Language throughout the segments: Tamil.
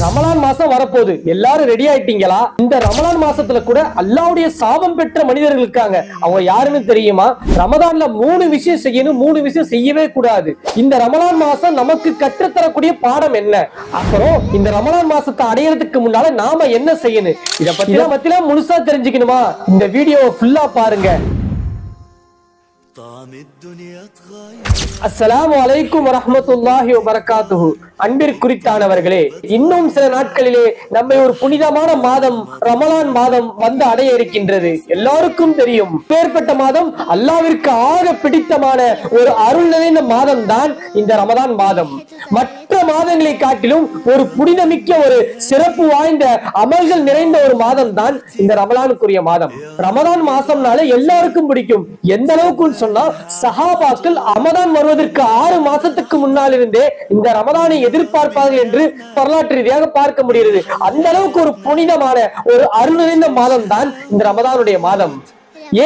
ரமலான் மாசம் வரப்போகுது. எல்லாரும் ரெடி ஆயிட்டீங்களா? இந்த ரமலான் மாசத்துல கூட அல்லாவுடைய சாபம் பெற்ற மனிதர்கள் இருக்காங்க. அவங்க யாருன்னு தெரியுமா? ரமதான்ல மூணு விஷயம் செய்யணும் மூணு விஷயம் செய்யவே கூடாது. இந்த ரமலான் மாசம் நமக்கு கற்றுத்தரக்கூடிய பாடம் என்ன? அப்புறம் இந்த ரமலான் மாசத்தை அடையறதுக்கு முன்னால நாம என்ன செய்யணும்? இத பத்தி மத்தியில முழுசா தெரிஞ்சுக்கணுமா? இந்த வீடியோவை ஃபுல்லா பாருங்க. அஸ்லாம் வலைக்கும் வரமத்துல்லாஹி வரகாத்துஹு அன்பிற்குறித்தானவர்களே இன்னும் சில நாட்களிலே நம்மை ஒரு புனிதமான மாதம் ரமலான் மாதம் வந்து அடைய இருக்கின்றது. எல்லாருக்கும் தெரியும். பேர்பட்ட மாதம் அல்லாவிற்கு ஆக பிடித்தமான ஒரு அருள் நிறைந்த மாதம் தான் இந்த ரமதான் மாதம். மற்ற மாதங்களை காட்டிலும் ஒரு புனிதமிக்க ஒரு சிறப்பு வாய்ந்த அமல்கள் நிறைந்த ஒரு மாதம் தான் இந்த ரமலானுக்குரிய மாதம். ரமதான் மாசம்னால எல்லாருக்கும் பிடிக்கும். எந்த அளவுக்கு சொன்னா சஹாபாக்கள் ரமதான் வருவதற்கு ஆறு மாசத்துக்கு முன்னால் இருந்தே இந்த ரமதானை எதிர்பார்ப்பார்கள் என்று வரலாற்று ரீதியாக பார்க்க முடிகிறது. அந்த அளவுக்கு ஒரு புனிதமான ஒரு அருள் நிறைந்த மாதம் தான் இந்த ரமதானுடைய மாதம்.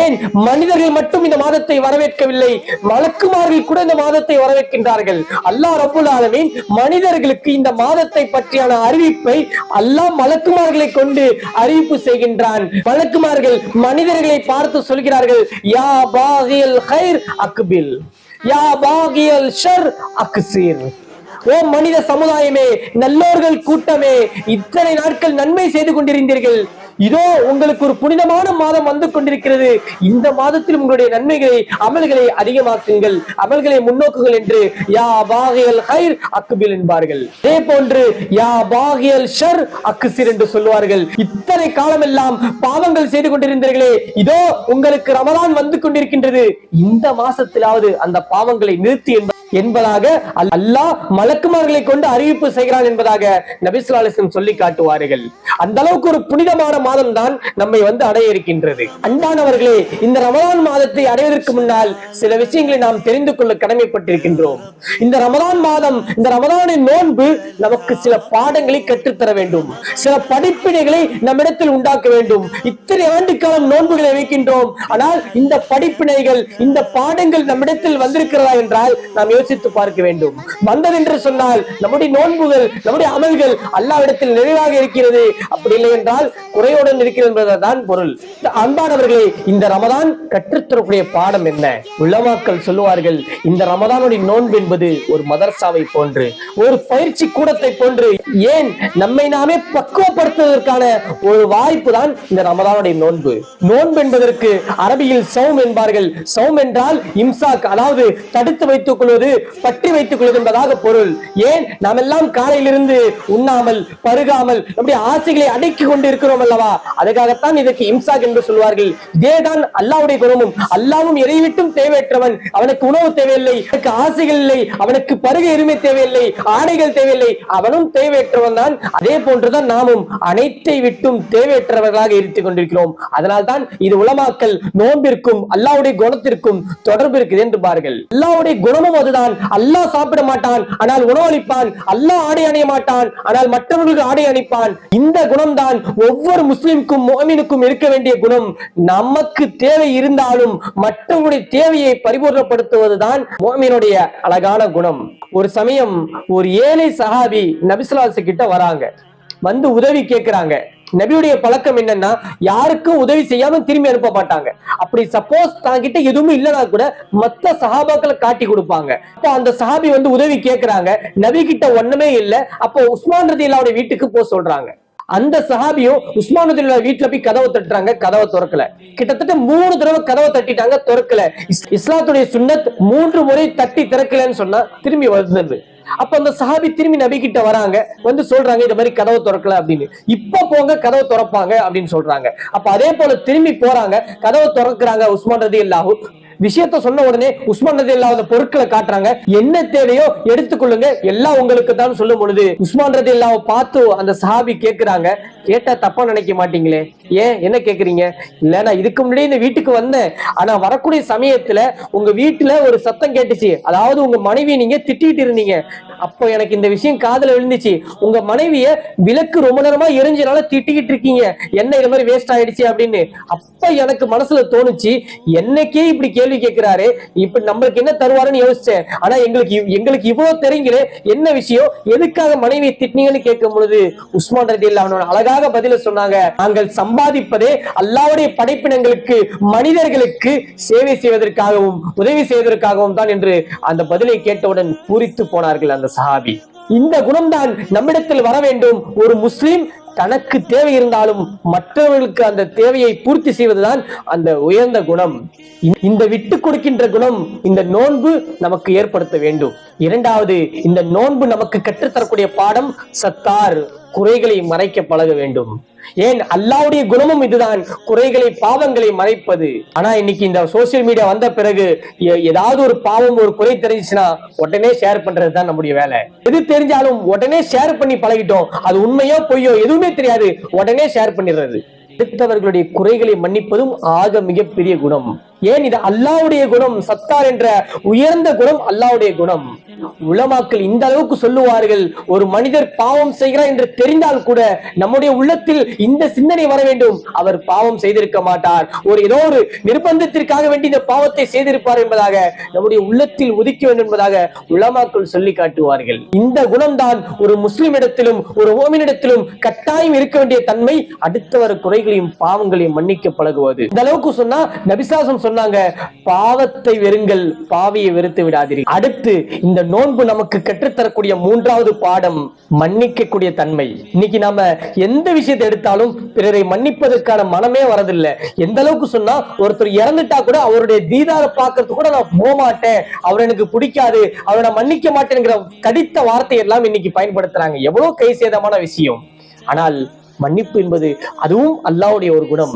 ஏன் மனிதர்கள் மட்டும் இந்த மாதத்தை வரவேற்கவில்லை? மலக்குமார்கள் கூட இந்த மாதத்தை வரவேற்கின்றார்கள். அல்லாஹ் ரபுல் ஆலமீன் மனிதர்களுக்கு இந்த மாதத்தை பற்றியான அறிவிப்பை அல்லாஹ் மலக்குமார்களை கொண்டு அறிவிப்பு செய்கின்றான். வழக்குமார்கள் மனிதர்களை பார்த்து சொல்கிறார்கள் யா பாகியல் ஹைர் அக்பில். யா பாகியல் ஷர் அக்சீர். ஓ மனித சமுதாயமே நல்லோர்கள் கூட்டமே இத்தனை நாட்கள் நன்மை செய்து கொண்டிருந்தீர்கள். இதோ உங்களுக்கு ஒரு புனிதமான மாதம் வந்து கொண்டிருக்கிறது. இந்த மாதத்தில் உங்களுடைய நன்மைகளை அமல்களை அதிகமாக்குங்கள். அமல்களை முன்னோக்குங்கள் என்று யா பாகியல் ஹைர் அக்குபில் என்பார்கள். அதே போன்று யா பாகியல் ஷர் அக்குசிர் என்று சொல்லுவார்கள். இத்தனை காலமெல்லாம் பாவங்கள் செய்து கொண்டிருந்தீர்களே. இதோ உங்களுக்கு ரமலான் வந்து கொண்டிருக்கின்றது. இந்த மாசத்திலாவது அந்த பாவங்களை நிறுத்தி என்பது என்பதாக அல்லாஹ் மலக்குமார்களை கொண்டு அறிவிப்பு செய்கிறான் என்பதாக நபிசுல்லாலிசம் சொல்லி காட்டுவார்கள். அந்த அளவுக்கு ஒரு புனிதமான மாதம் தான் நம்மை வந்து அடைய இருக்கின்றது. அன்பானவர்களே இந்த ரமதான் மாதத்தை அடைவதற்கு முன்னால் சில விஷயங்களை நாம் தெரிந்து கொள்ள கடமைப்பட்டிருக்கின்றோம். இந்த ரமதான் மாதம் இந்த ரமதானின் நோன்பு நமக்கு சில பாடங்களை கற்றுத்தர வேண்டும். சில படிப்பினைகளை நம்மிடத்தில் உண்டாக்க வேண்டும். இத்தனை ஆண்டு காலம் நோன்புகளை வைக்கின்றோம். ஆனால் இந்த படிப்பினைகள் இந்த பாடங்கள் நம்மிடத்தில் வந்திருக்கிறதா என்றால் நாம் யோசித்து பார்க்க வேண்டும். வந்தது என்று சொன்னால் நம்முடைய நோன்புகள் நம்முடைய அமல்கள் அல்லாவிடத்தில் நிறைவாக இருக்கிறது. அப்படி இல்லை என்றால் குறையுடன் இருக்கிறது என்பதுதான் பொருள். அன்பானவர்களே இந்த ரமதான் கற்றுத்தரக்கூடிய பாடம் என்ன? உலமாக்கள் சொல்லுவார்கள் இந்த ரமதானுடைய நோன்பு என்பது ஒரு மதர்சாவை போன்று ஒரு பயிற்சி கூடத்தை போன்று ஏன் நம்மை நாமே பக்குவப்படுத்துவதற்கான ஒரு வாய்ப்பு தான் இந்த ரமதானுடைய நோன்பு. நோன்பு என்பதற்கு அரபியில் சௌம் என்பார்கள். சௌம் என்றால் இம்சாக் அதாவது தடுத்து வைத்துக் கொள்வது பற்றி வைத்துக் கொள்வது என்பதாக பொருள். ஏன்? நாம் எல்லாம் காலையிலிருந்து உண்ணாமல் பருகாமல் நம்முடைய ஆசைகளை அடக்கி கொண்டு இருக்கிறோம் அல்லவா? அதுக்காகத்தான் இதற்கு இம்சாக் என்று சொல்வார்கள். இதேதான் அல்லாவுடைய குணமும் அல்லாவும் எதைவிட்டும் தேவையற்றவன். அவனுக்கு உணவு தேவையில்லை அவனுக்கு ஆசைகள் இல்லை அவனுக்கு பருக எருமை தேவையில்லை ஆடைகள் தேவையில்லை. அவனும் தேவையற்றவன் தான். அதே போன்றுதான் நாமும் அனைத்தை விட்டும் தேவையற்றவர்களாக இருத்துக் கொண்டிருக்கிறோம். அதனால்தான் இது உலமாக்கல் நோன்பிற்கும் அல்லாவுடைய குணத்திற்கும் தொடர்பு இருக்குது என்று பாருங்கள். அல்லாவுடைய குணமும் அதுதான். மாட்டான். அல்லாஹ் சாப்பிட மாட்டான். ஆனால் உணவளிப்பான் அல்லாஹ் ஆடை அணிய மாட்டான். ஆனால் மற்றவர்களுக்கு ஆடை அணிப்பான். இந்த குணம் தான் ஒவ்வொரு முஸ்லிம்க்கும் மோமினுக்கும் இருக்க வேண்டிய குணம். நமக்கு தேவை இருந்தாலும் மற்றவங்களுடைய தேவையை பரிபூர்ணப்படுத்துவதுதான் மோமினுடைய அழகான குணம். ஒரு சமயம் ஒரு ஏழை சஹாபி நபிசுலாசு கிட்ட வராங்க. வந்து உதவி கேட்கிறாங்க நபியுடைய பழக்கம் என்னன்னா யாருக்கும் உதவி செய்யாம திரும்பி அனுப்ப மாட்டாங்க. அப்படி சப்போஸ் தாங்கிட்ட எதுவுமே இல்லைனா கூட மத்த சஹாபாக்களை காட்டி கொடுப்பாங்க. அப்போ அந்த சஹாபி வந்து உதவி கேட்கிறாங்க நபி கிட்ட ஒண்ணுமே இல்ல. அப்போ உஸ்மான் ரதி வீட்டுக்கு போக சொல்றாங்க. அந்த சஹாபியும் உஸ்மான் வீட்டுல போய் கதவை தட்டுறாங்க கதவை திறக்கல. கிட்டத்தட்ட மூணு தடவை கதவை தட்டிட்டாங்க திறக்கல. இஸ்லாத்துடைய சுண்ணத் மூன்று முறை தட்டி திறக்கலன்னு சொன்னா திரும்பி வருது அப்ப அந்த சஹாபி திரும்பி நபி கிட்ட வராங்க வந்து சொல்றாங்க இந்த மாதிரி கதவை திறக்கல அப்படின்னு. இப்ப போங்க கதவை திறப்பாங்க அப்படின்னு சொல்றாங்க. அப்ப அதே போல திரும்பி போறாங்க கதவை திறக்கிறாங்க உஸ்மான் ரதி அல்லாஹூ. விஷயத்த சொன்ன உடனே உஸ்மான் ரதி இல்லாத பொருட்களை காட்டுறாங்க. என்ன தேவையோ எடுத்துக்கொள்ளுங்க. எல்லாம் உங்களுக்கு தான் சொல்லும் பொழுது உஸ்மான் ரதி இல்லாவ பார்த்து அந்த சஹாபி கேக்குறாங்க. கேட்டா தப்பா நினைக்க மாட்டீங்களே? ஏன்? என்ன கேக்குறீங்க? இல்ல நான் இதுக்கு முன்னாடி இந்த வீட்டுக்கு வந்தேன். ஆனா வரக்கூடிய சமயத்துல உங்க வீட்டுல ஒரு சத்தம் கேட்டுச்சு. அதாவது உங்க மனைவி நீங்க திட்டிட்டு இருந்தீங்க. அப்போ எனக்கு இந்த விஷயம் காதுல விழுந்துச்சு. உங்க மனைவிய விளக்கு ரொம்ப நேரமா எரிஞ்சனால திட்டிக்கிட்டு இருக்கீங்க. என்ன இது மாதிரி வேஸ்ட் ஆயிடுச்சு அப்படின்னு. அப்ப எனக்கு மனசுல தோணுச்சு என்னைக்கே இப்படி கேள்வி கேள்வி கேட்கிறாரு இப்ப நம்மளுக்கு என்ன தருவாருன்னு யோசிச்சேன். ஆனா எங்களுக்கு எங்களுக்கு இவ்வளவு தெரியுங்களே என்ன விஷயம்? எதுக்காக மனைவி திட்டினீங்கன்னு கேட்கும் பொழுது உஸ்மான் ரதி அவனோட அழகாக பதில சொன்னாங்க. நாங்கள் சம்பாதிப்பதே அல்லாவுடைய படைப்பினங்களுக்கு மனிதர்களுக்கு சேவை செய்வதற்காகவும் உதவி செய்வதற்காகவும் தான் என்று அந்த பதிலை கேட்டவுடன் பூரித்து போனார்கள் அந்த சஹாபி. இந்த குணம்தான் நம்மிடத்தில் வர வேண்டும். ஒரு முஸ்லிம் தனக்கு தேவை இருந்தாலும் மற்றவர்களுக்கு அந்த தேவையை பூர்த்தி செய்வதுதான் அந்த உயர்ந்த குணம். இந்த- விட்டு கொடுக்கின்ற குணம் இந்த நோன்பு நமக்கு ஏற்படுத்த வேண்டும். இரண்டாவது இந்த நோன்பு நமக்கு கற்றுத்தரக்கூடிய பாடம் சத்தார். குறைகளை மறைக்க பழக வேண்டும். ஏன்? அல்லாவுடைய குணமும் இதுதான். குறைகளை பாவங்களை மறைப்பது. ஆனா இன்னைக்கு இந்த சோசியல் மீடியா வந்த பிறகு ஏதாவது ஒரு பாவம் ஒரு குறை தெரிஞ்சுச்சுன்னா உடனே ஷேர் பண்றது தான் நம்முடைய வேலை. எது தெரிஞ்சாலும் உடனே ஷேர் பண்ணி பழகிட்டோம். அது உண்மையோ பொய்யோ எதுவுமே தெரியாது. உடனே ஷேர் பண்ணிடுறது. அடுத்தவர்களுடைய குறைகளை மன்னிப்பதும் ஆக மிகப்பெரிய குணம். ஏன் இது அல்லாவுடைய குணம்? சத்தார் என்ற உயர்ந்த குணம் அல்லாவுடைய குணம். உலமாக்கள் இந்த அளவுக்கு சொல்லுவார்கள் ஒரு மனிதர் பாவம் செய்கிறார் என்று தெரிந்தால் கூட நம்முடைய உள்ளத்தில் இந்த சிந்தனை வர வேண்டும். அவர் பாவம் செய்திருக்க மாட்டார். ஒரு ஏதோ ஒரு நிர்பந்தத்திற்காக வேண்டி இந்த பாவத்தை செய்திருப்பார் என்பதாக நம்முடைய உள்ளத்தில் ஒதுக்க வேண்டும் என்பதாக உலமாக்கள் சொல்லி காட்டுவார்கள். இந்த குணம்தான் ஒரு முஸ்லிம் இடத்திலும் ஒரு ஓமினிடத்திலும் கட்டாயம் இருக்க வேண்டிய தன்மை. அடுத்தவர் குறைகளையும் பாவங்களையும் மன்னிக்க பழகுவது. இந்த அளவுக்கு சொன்னா நபிசாசம் சொன்னாங்க பாவத்தை வெறுங்கள் பாவியை வெறுத்து விடாதீர்கள். அடுத்து இந்த நோன்பு நமக்கு கற்றுத்தரக்கூடிய மூன்றாவது பாடம் மன்னிக்கக்கூடிய தன்மை. இன்னைக்கு நாம எந்த விஷயத்தை எடுத்தாலும் பிறரை மன்னிப்பதற்கான மனமே வரதில்லை. எந்த அளவுக்கு சொன்னா ஒருத்தர் இறந்துட்டா கூட அவருடைய தீதார பார்க்கறதுக்கு கூட நான் போக மாட்டேன் அவர் எனக்கு பிடிக்காது. அவரை நான் மன்னிக்க மாட்டேங்கிற கடித்த வார்த்தை எல்லாம் இன்னைக்கு பயன்படுத்துறாங்க. எவ்வளவு கை சேதமான விஷயம். ஆனால் மன்னிப்பு என்பது அதுவும் அல்லாவுடைய ஒரு குணம்.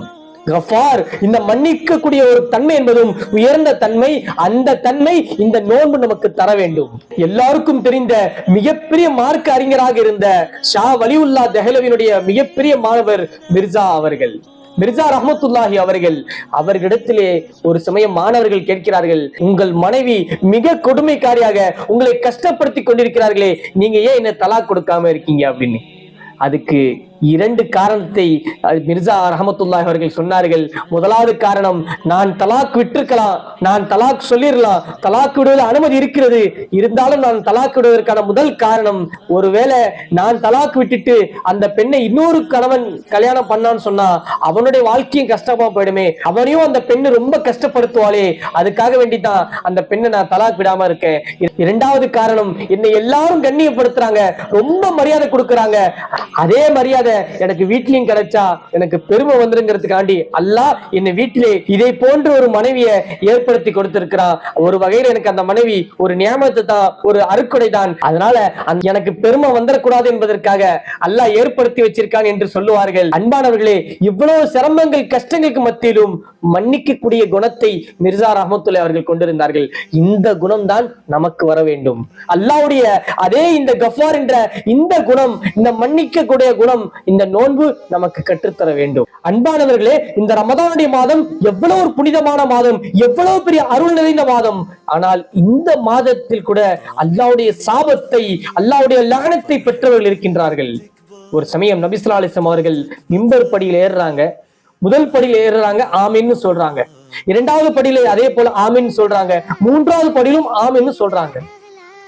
கஃபார். இந்த மன்னிக்கக்கூடிய ஒரு தன்மை என்பதும் உயர்ந்த தன்மை அந்த தன்மை இந்த நோன்பு நமக்கு தர வேண்டும். எல்லாருக்கும் தெரிந்த மிகப்பெரிய மார்க்க அறிஞராக இருந்த ஷா வலிவுல்லா தெஹலவினுடைய மிகப்பெரிய மாணவர் மிர்சா அவர்கள். மிர்சா ரஹமத்துல்லாஹி அவர்கள் அவர்களிடத்திலே ஒரு சமயம் மாணவர்கள் கேட்கிறார்கள் உங்கள் மனைவி மிக கொடுமைக்காரியாக உங்களை கஷ்டப்படுத்தி கொண்டிருக்கிறார்களே நீங்க ஏன் என்ன தலா கொடுக்காம இருக்கீங்க? அப்படின்னு. அதுக்கு இரண்டு காரணத்தை மிர்சா ரஹமத்துல்லாஹி அவர்கள் சொன்னார்கள். முதலாவது காரணம் நான் தலாக் விட்டிருக்கலாம் நான் தலாக் சொல்லிடலாம் தலாக் விடுவதில் அனுமதி இருக்கிறது. இருந்தாலும் நான் தலாக் விடுவதற்கான முதல் காரணம் ஒருவேளை நான் தலாக் விட்டுட்டு அந்த பெண்ணை இன்னொரு கணவன் கல்யாணம் பண்ணான்னு சொன்னா அவனுடைய வாழ்க்கையும் கஷ்டமா போயிடுமே. அவனையும் அந்த பெண்ணு ரொம்ப கஷ்டப்படுத்துவாளே. அதுக்காக வேண்டிதான் அந்த பெண்ணை நான் தலாக் விடாம இருக்கேன். இரண்டாவது காரணம் என்னை எல்லாரும் கண்ணியப்படுத்துறாங்க ரொம்ப மரியாதை கொடுக்கறாங்க. அதே மரியாதை எனக்கு வீட்லயும் கிடைச்சா எனக்கு பெருமை வந்துருங்கிறதுக்காண்டி அல்லா என்னை வீட்டிலே இதை போன்ற ஒரு மனைவியை ஏற்படுத்தி கொடுத்திருக்கிறான். ஒரு வகையில எனக்கு அந்த மனைவி ஒரு நியமத்தை தான் ஒரு அறுக்குடை தான். அதனால எனக்கு பெருமை வந்துடக்கூடாது என்பதற்காக அல்லாஹ் ஏற்படுத்தி வச்சிருக்கான் என்று சொல்லுவார்கள். அன்பானவர்களே இவ்வளவு சிரமங்கள் கஷ்டங்களுக்கு மத்தியிலும் மன்னிக்கக்கூடிய குணத்தை மிர்சா ரஹமத்துல்லை அவர்கள் கொண்டிருந்தார்கள். இந்த குணம் தான் நமக்கு வர வேண்டும். அல்லாவுடைய அதே இந்த கஃபார் என்ற இந்த குணம் இந்த மன்னிக்கக்கூடிய குணம் இந்த நோன்பு நமக்கு கற்றுத்தர வேண்டும். அன்பானவர்களே இந்த ரமதானுடைய மாதம் எவ்வளவு ஒரு புனிதமான மாதம் எவ்வளவு பெரிய அருள் நிறைந்த மாதம். ஆனால் இந்த மாதத்தில் கூட அல்லாவுடைய சாபத்தை அல்லாவுடைய லானத்தை பெற்றவர்கள் இருக்கின்றார்கள். ஒரு சமயம் நபிசுல்லா அலிஸ்லாம் அவர்கள் மிம்பர் படியில் ஏறுறாங்க. முதல் படியில ஏறுறாங்க ஆமின்னு சொல்றாங்க. இரண்டாவது படியில அதே போல ஆமின்னு சொல்றாங்க. மூன்றாவது படியிலும் ஆமின்னு சொல்றாங்க.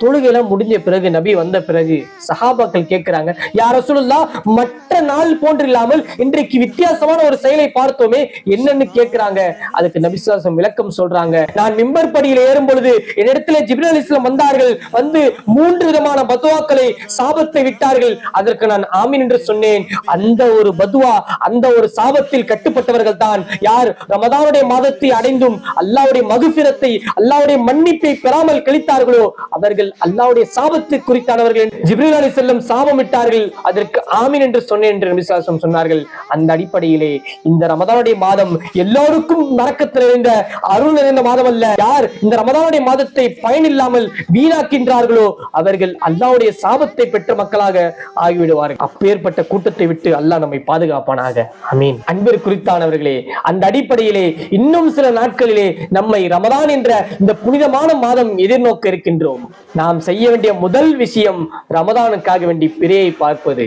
தொழுகையெல்லாம் முடிஞ்ச பிறகு நபி வந்த பிறகு சஹாபாக்கள் கேட்கிறாங்க யார ரசூலுல்லாஹ் மற்ற நாள் போன்று இல்லாமல் இன்றைக்கு வித்தியாசமான ஒரு செயலை பார்த்தோமே என்னன்னு கேட்கிறாங்க. அதுக்கு நபிசுவாசம் விளக்கம் சொல்றாங்க நான் மிம்பர் படியில் ஏறும் பொழுது என்னிடத்துல ஜிப்ரீல் அலிஸ்லாம் வந்தார்கள் வந்து மூன்று விதமான பதுவாக்களை சாபத்தை விட்டார்கள். அதற்கு நான் ஆமீன் என்று சொன்னேன். அந்த ஒரு பதுவா அந்த ஒரு சாபத்தில் கட்டுப்பட்டவர்கள் தான். யார் ரமதானுடைய மாதத்தை அடைந்தும் அல்லாவுடைய மகுபிரத்தை அல்லாவுடைய மன்னிப்பை பெறாமல் கழித்தார்களோ அவர்கள் அவர்கள் அல்லாவுடைய சாபத்து குறித்தானவர்கள். ஜிப்ரீல் அலி செல்லம் சாபமிட்டார்கள். அதற்கு ஆமீன் என்று சொன்னேன் என்று விசுவாசம் சொன்னார்கள். அந்த அடிப்படையிலே இந்த ரமதானுடைய மாதம் எல்லோருக்கும் மறக்கத்தில் நிறைந்த அருள் நிறைந்த மாதம் அல்ல யார் இந்த ரமதானுடைய மாதத்தை பயனில்லாமல் வீணாக்கின்றார்களோ அவர்கள் அல்லாவுடைய சாபத்தை பெற்ற மக்களாக ஆகிவிடுவார்கள். அப்பேற்பட்ட கூட்டத்தை விட்டு அல்லாஹ் நம்மை பாதுகாப்பானாக. அமீன் அன்பிற்கு குறித்தானவர்களே அந்த அடிப்படையிலே இன்னும் சில நாட்களிலே நம்மை ரமதான் என்ற இந்த புனிதமான மாதம் எதிர்நோக்க இருக்கின்றோம். நாம் செய்ய வேண்டிய முதல் விஷயம் ரமதானுக்காக வேண்டி பிறையை பார்ப்பது.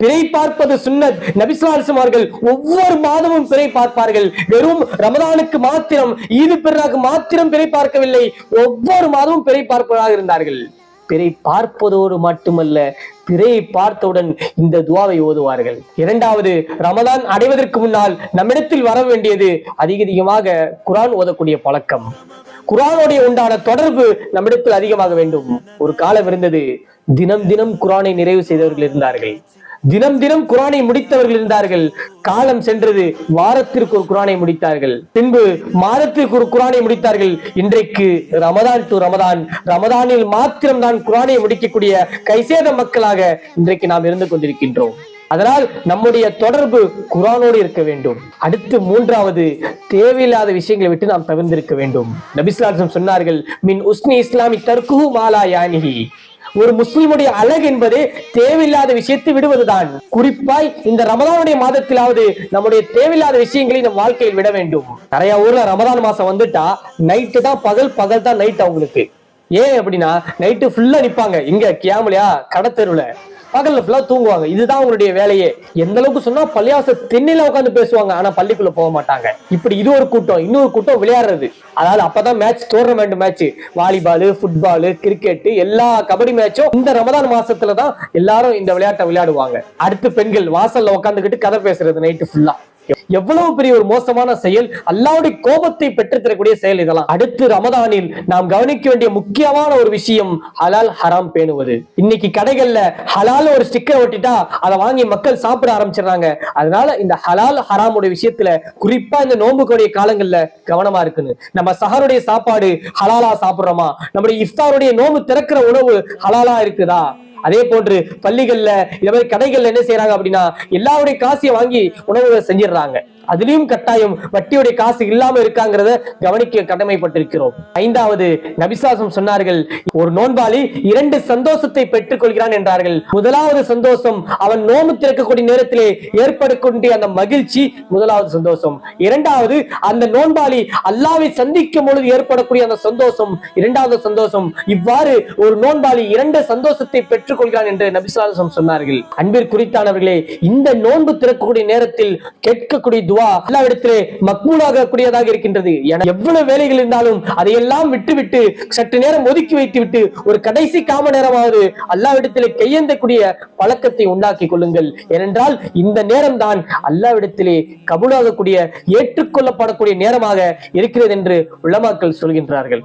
பிறை பார்ப்பது சுன்னத். நபிசுல்லாசம் அவர்கள் ஒவ்வொரு மாதமும் பிறை பார்ப்பார்கள். வெறும் ரமதானுக்கு மாத்திரம் ஈது பெருநாக்கு மாத்திரம் பிறை பார்க்கவில்லை. ஒவ்வொரு மாதமும் பிறை பார்ப்பதாக இருந்தார்கள். பிறை பார்ப்பதோடு மட்டுமல்ல பிறையை பார்த்தவுடன் இந்த துவாவை ஓதுவார்கள். இரண்டாவது ரமதான் அடைவதற்கு முன்னால் நம்மிடத்தில் வர வேண்டியது அதிக அதிகமாக குரான் ஓதக்கூடிய பழக்கம். குரானோடைய உண்டான தொடர்பு நம்மிடத்தில் அதிகமாக வேண்டும். ஒரு காலம் இருந்தது தினம் தினம் குரானை நிறைவு செய்தவர்கள் இருந்தார்கள். தினம் தினம் குரானை முடித்தவர்கள் இருந்தார்கள். காலம் சென்றது வாரத்திற்கு ஒரு குரானை முடித்தார்கள். பின்பு மாதத்திற்கு ஒரு குரானை முடித்தார்கள். இன்றைக்கு ரமதான் டு ரமதான். ரமதானில் மாத்திரம்தான் குரானை முடிக்கக்கூடிய கைசேத மக்களாக இன்றைக்கு நாம் இருந்து கொண்டிருக்கின்றோம். அதனால் நம்முடைய தொடர்பு குரானோடு இருக்க வேண்டும். அடுத்து மூன்றாவது தேவையில்லாத விஷயங்களை விட்டு நாம் தவிர்ந்திருக்க வேண்டும். நபிஸ்லாசம் சொன்னார்கள் மின் உஸ்னி இஸ்லாமி தர்கு மாலா யானிகி ஒரு முஸ்லிமுடைய அழகு என்பது தேவையில்லாத விஷயத்தை விடுவதுதான். குறிப்பாய் இந்த ரமதானுடைய மாதத்திலாவது நம்முடைய தேவையில்லாத விஷயங்களை நம் வாழ்க்கையில் விட வேண்டும். நிறைய ஊர்ல ரமதான் மாசம் வந்துட்டா நைட்டு தான் பகல் பகல் தான் நைட் அவங்களுக்கு. ஏன் அப்படின்னா நைட்டு ஃபுல்லா நிப்பாங்க. இங்க கியாமலையா கடத்தெருவுல. பகல்ல ஃபுல்லா தூங்குவாங்க. இதுதான் அவங்களுடைய வேலையே. எந்த அளவுக்கு சொன்னா பள்ளியாச தென்னையில உட்காந்து பேசுவாங்க. ஆனா பள்ளிக்குள்ள போக மாட்டாங்க. இப்படி இது ஒரு கூட்டம் இன்னொரு கூட்டம் விளையாடுறது. அதாவது அப்பதான் match tournament match volleyball football cricket எல்லா கபடி மேட்சும் இந்த ரமதான் மாசத்துல தான் எல்லாரும் இந்த விளையாட்டை விளையாடுவாங்க. அடுத்து பெண்கள் வாசல்ல உட்காந்துக்கிட்டு கதை பேசுறது நைட்டு ஃபுல்லா எவ்வளவு பெரிய ஒரு மோசமான செயல்? அல்லாவுடைய கோபத்தை பெற்றுத்தரக்கூடிய செயல் இதெல்லாம். அடுத்து ரமதானில் நாம் கவனிக்க வேண்டிய முக்கியமான ஒரு விஷயம் ஹலால் ஹராம் பேணுவது. இன்னைக்கு கடைகள்ல ஹலால் ஒரு ஸ்டிக்கர் ஒட்டிட்டா அதை வாங்கி மக்கள் சாப்பிட ஆரம்பிச்சிடுறாங்க. அதனால இந்த ஹலால் ஹராமுடைய விஷயத்துல குறிப்பா இந்த நோன்புக்குடைய காலங்கள்ல கவனமா இருக்குன்னு நம்ம சஹருடைய சாப்பாடு ஹலாலா சாப்பிடுறோமா? நம்முடைய இஃப்தாருடைய நோன்பு திறக்கிற உணவு ஹலாலா இருக்குதா? அதே போன்று பள்ளிகள்ல இந்த மாதிரி கடைகள்ல என்ன செய்யறாங்க அப்படின்னா எல்லாருடைய காசையும் வாங்கி உணவுகளை செஞ்சிடுறாங்க. அதுலயும் கட்டாயம் வட்டியுடைய காசு இல்லாம இருக்காங்கிறத கவனிக்க கடமைப்பட்டிருக்கிறோம். ஐந்தாவது நபிசாசம் சொன்னார்கள் ஒரு நோன்பாளி இரண்டு சந்தோஷத்தை பெற்றுக் கொள்கிறான் என்றார்கள். முதலாவது சந்தோஷம் அவன் நோம்பு திறக்கக்கூடிய நேரத்திலே ஏற்படக்கூடிய அந்த மகிழ்ச்சி முதலாவது சந்தோஷம். இரண்டாவது அந்த நோன்பாளி அல்லாவை சந்திக்கும் பொழுது ஏற்படக்கூடிய அந்த சந்தோஷம் இரண்டாவது சந்தோஷம் இவ்வாறு ஒரு நோன்பாளி இரண்டு சந்தோஷத்தை பெற்றுக் கொள்கிறான் என்று நபிசாசம் சொன்னார்கள். அன்பிற்குறித்தானவர்களே இந்த நோன்பு திறக்கக்கூடிய நேரத்தில் கேட்கக்கூடிய துவா எல்லாவிடத்திலே மக்பூலாக கூடியதாக இருக்கின்றது. என எவ்வளவு வேலைகள் இருந்தாலும் அதையெல்லாம் விட்டுவிட்டு சற்று நேரம் ஒதுக்கி வைத்து விட்டு ஒரு கடைசி காம நேரமாவது அல்லாவிடத்திலே கையேந்தக்கூடிய பழக்கத்தை உண்டாக்கி கொள்ளுங்கள். ஏனென்றால் இந்த நேரம் தான் அல்லாவிடத்திலே கபூலாகக்கூடிய ஏற்றுக்கொள்ளப்படக்கூடிய நேரமாக இருக்கிறது என்று உலமாக்கள் சொல்கின்றார்கள்.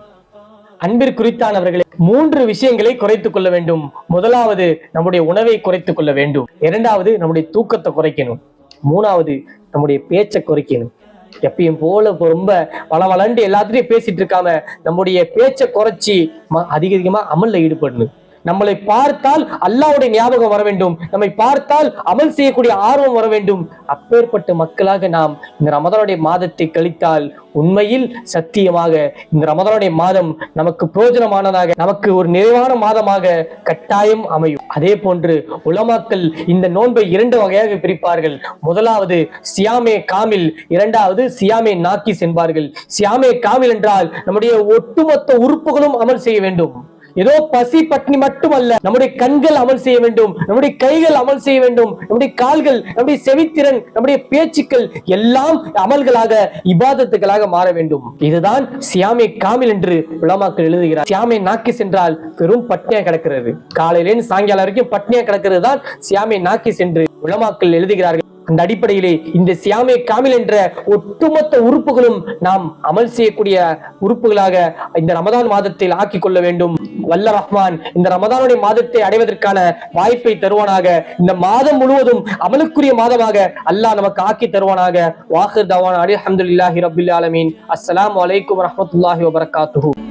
அன்பிற்குறித்தானவர்களே மூன்று விஷயங்களை குறைத்துக் கொள்ள வேண்டும். முதலாவது நம்முடைய உணவை குறைத்துக் கொள்ள வேண்டும். இரண்டாவது நம்முடைய தூக்கத்தை குறைக்கணும். மூணாவது நம்முடைய பேச்சை குறைக்கணும். எப்பயும் போல இப்ப ரொம்ப வளவளண்டு எல்லாத்துலயும் பேசிட்டு இருக்காம நம்முடைய பேச்சை குறைச்சி ம- அதிக அதிகமா அமல்ல ஈடுபடணும். நம்மளை பார்த்தால் அல்லாஹ்வுடைய ஞாபகம் வர வேண்டும். நம்மை பார்த்தால் அமல் செய்யக்கூடிய ஆர்வம் வர வேண்டும். அப்பேற்பட்ட மக்களாக நாம் இந்த ரமதனுடைய மாதத்தை கழித்தால் உண்மையில் சத்தியமாக இந்த ரமதனுடைய மாதம் நமக்கு பிரயோஜனமானதாக நமக்கு ஒரு நிறைவான மாதமாக கட்டாயம் அமையும். அதே போன்று உலமாக்கள் இந்த நோன்பை இரண்டு வகையாக பிரிப்பார்கள். முதலாவது சியாமே காமில் இரண்டாவது சியாமே நாக்கிஸ் என்பார்கள். சியாமே காமில் என்றால் நம்முடைய ஒட்டுமொத்த உறுப்புகளும் அமல் செய்ய வேண்டும். ஏதோ பசி பட்னி மட்டுமல்ல நம்முடைய கண்கள் அமல் செய்ய வேண்டும் நம்முடைய கைகள் அமல் செய்ய வேண்டும் நம்முடைய கால்கள் நம்முடைய செவித்திறன் நம்முடைய பேச்சுக்கள் எல்லாம் அமல்களாக இபாதத்துகளாக மாற வேண்டும். இதுதான் சியாமே காமில் என்று உலமாக்கள் எழுதுகிறார். சியாமே நாக்கி சென்றால் பெரும் பட்னியா கிடக்கிறது. காலையிலேருந்து சாயங்காலம் வரைக்கும் பட்னியா கிடக்கிறது தான் சியாமே நாக்கி சென்று உலமாக்கள் எழுதுகிறார்கள். அந்த அடிப்படையிலே இந்த சியாமே காமில் என்ற ஒட்டுமொத்த உறுப்புகளும் நாம் அமல் செய்யக்கூடிய உறுப்புகளாக இந்த ரமதான் மாதத்தில் ஆக்கிக் கொள்ள வேண்டும். வல்ல ரஹ்மான் இந்த ரமதானுடைய மாதத்தை அடைவதற்கான வாய்ப்பை தருவானாக. இந்த மாதம் முழுவதும் அமலுக்குரிய மாதமாக அல்லாஹ் நமக்கு ஆக்கி தருவானாக. வாஹர் தவான் அலி அஹமதுல்லாஹி ரபுல் ஆலமீன். அஸ்லாம் வலைக்கம் வரமத்துல்லாஹி வபரகாத்து